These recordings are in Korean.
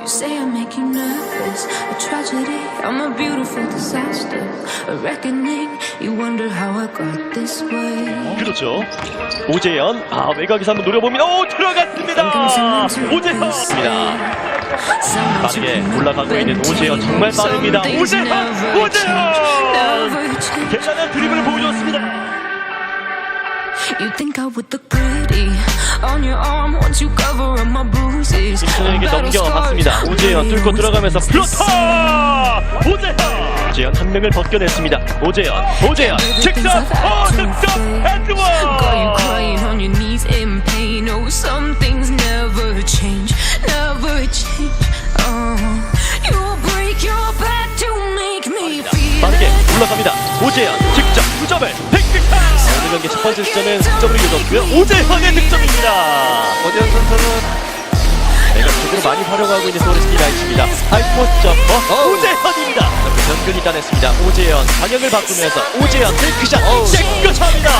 You say I make you nervous, a tragedy. I'm a beautiful disaster, a reckoning. You wonder how I got this way. 그렇죠. 오재현, 아 외곽에서 한번 노려봅니다. 오 들어갔습니다. 오재현입니다. 빠르게 올라가고 있는 오재현 정말 빠릅니다. 오재현, 오재현. 대단한 드립을 보여줬습니다. You think I would look pretty on your arm 김천현에게 넘겨봤습니다. 오재현 뚫고 들어가면서 플로터! 오재현! 오재현 한 명을 벗겨냈습니다. 오재현, 오재현, 직접, 어, 득점. Oh. Oh, feel 빠르게. 올라갑니다. 오재현 직접 9점을 획득하! 오늘 경기 첫 번째 득점은 득점을 이어졌고요. 오재현의 득점입니다. 많이 활용하고 있는 소리스키 라이츠입니다. 하이포스트 점퍼 오재현입니다. 이렇게 연근이 따냈습니다. 오재현 방향을 바꾸면서 오재현 탱크샷 쟁겨차입니다.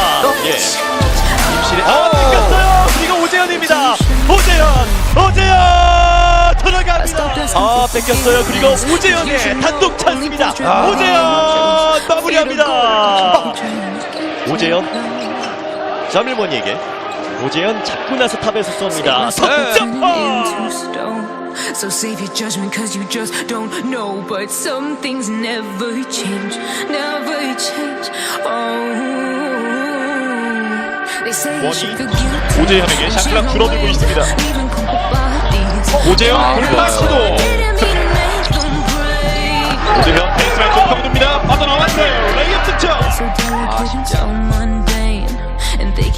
예. 임실의 아 뺏겼어요. 그리고 오재현입니다. 오재현 오재현 들어갑니다. 아 뺏겼어요. 그리고 오재현의 단독 찬스입니다. 오재현 마무리합니다. 오재현 자밀머니에게 오재현 잡고 나서 탑에서 쏩니다. 석점퍼. into stone. So save your judgment cause you just don't know. But some things never change, never change. Oh, they say you should feel guilty. 오재현에게 샤클락 줄어들고 있습니다. 오재현 돌파 시도. Didn't mean to make them break. 오재현 페이스라인 쪽 파고듭니다. 빠져나왔어요. 레이업 득점. So delicate and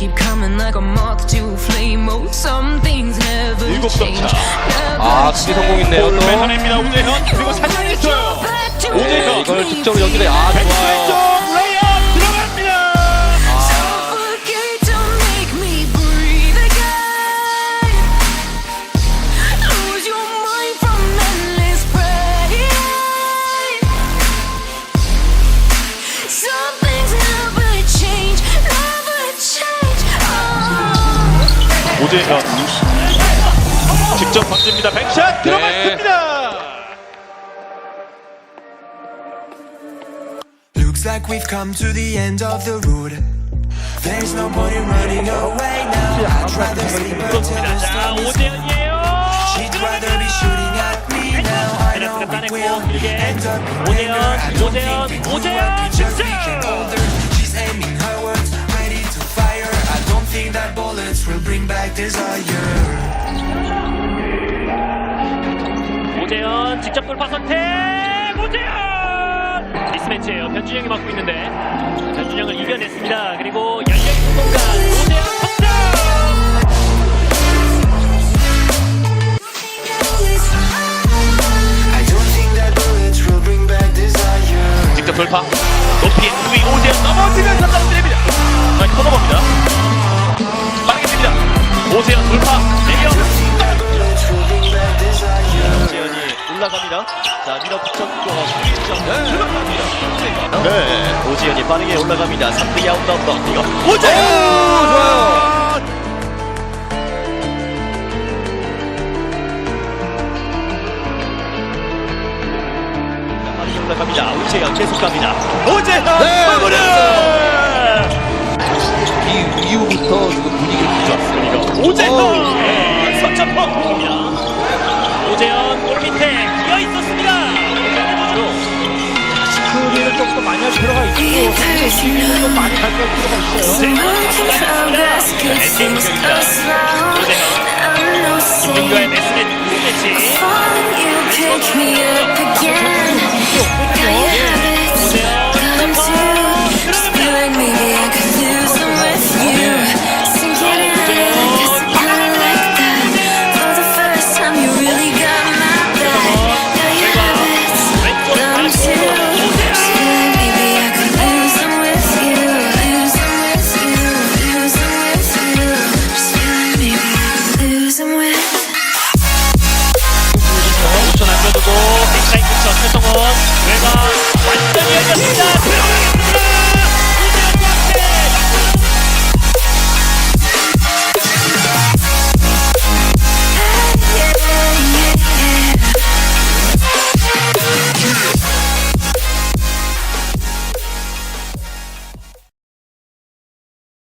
keep coming like a moth to a flame. Oh, some things never 일곱 점 change. 차. never 아, 수비 성공했네요. 또. 뺏어냅니다. 오재현 그리고 사진이 있어요. 오재현. 네, 이걸 득점으로 연결해. 아, 좋아요. 오재현 직접 던집니다. 백샷 들어갔습니다. Looks like we've come to the end of the road. There's no point in running away now. I'd rather sleep until the 자 sun is 오재현이에요. She'd rather be shooting at me now. I know 베네스가 we 따냈고 will 길게 end up 오재현, together. I don't 오재현, think we grew 오재현, up, we just 득점! became older. She's aiming her 오재현 직접 돌파 선택! 오재현! 미스매치예요. 변준영이 맡고 있는데. 변준영을 이겨냈습니다. 그리고 열려있는 공간 오재현. 직접 돌파. 높이 우위 오재현 넘어지면서 떨어뜨립니다. 아, 커버봅니다 오재현 돌파. back desire. 오재현이 올라갑니다. 자 밀어붙였고 들어갑니다. 네. 오재현이 빠르게 올라갑니다. 3대 아웃 넘버. 이거 오재현 좋아요. 올라갑니다. 오재현 계속 갑니다. 오재현! 네, 가 있어요. Progress gets so slow. I'm no saint. Bye-bye.